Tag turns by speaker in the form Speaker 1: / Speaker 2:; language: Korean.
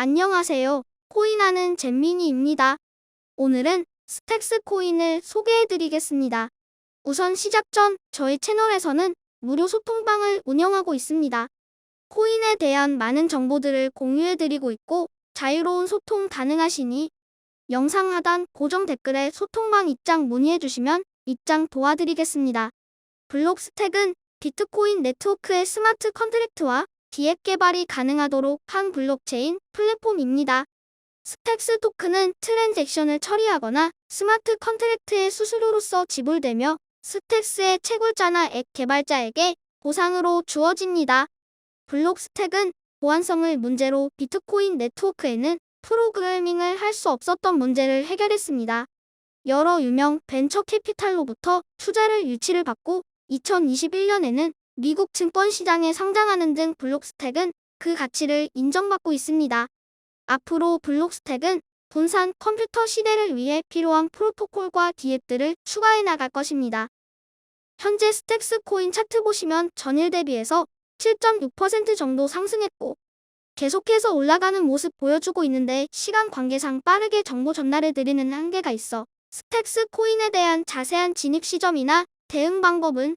Speaker 1: 안녕하세요. 코인하는 잼민이입니다. 오늘은 스택스 코인을 소개해드리겠습니다. 우선 시작 전 저희 채널에서는 무료 소통방을 운영하고 있습니다. 코인에 대한 많은 정보들을 공유해드리고 있고 자유로운 소통 가능하시니 영상 하단 고정 댓글에 소통방 입장 문의해주시면 입장 도와드리겠습니다. 블록스택은 비트코인 네트워크의 스마트 컨트랙트와 디앱 개발이 가능하도록 한 블록체인 플랫폼입니다. 스택스 토큰은 트랜잭션을 처리하거나 스마트 컨트랙트의 수수료로서 지불되며 스택스의 채굴자나 앱 개발자에게 보상으로 주어집니다. 블록 스택은 보안성을 문제로 비트코인 네트워크에는 프로그래밍을 할 수 없었던 문제를 해결했습니다. 여러 유명 벤처 캐피탈로부터 투자를 유치를 받고 2021년에는 미국 증권 시장에 상장하는 등 블록스택은 그 가치를 인정받고 있습니다. 앞으로 블록스택은 분산 컴퓨터 시대를 위해 필요한 프로토콜과 디앱들을 추가해 나갈 것입니다. 현재 스택스 코인 차트 보시면 전일 대비해서 7.6% 정도 상승했고 계속해서 올라가는 모습 보여주고 있는데 시간 관계상 빠르게 정보 전달해 드리는 한계가 있어 스택스 코인에 대한 자세한 진입 시점이나 대응 방법은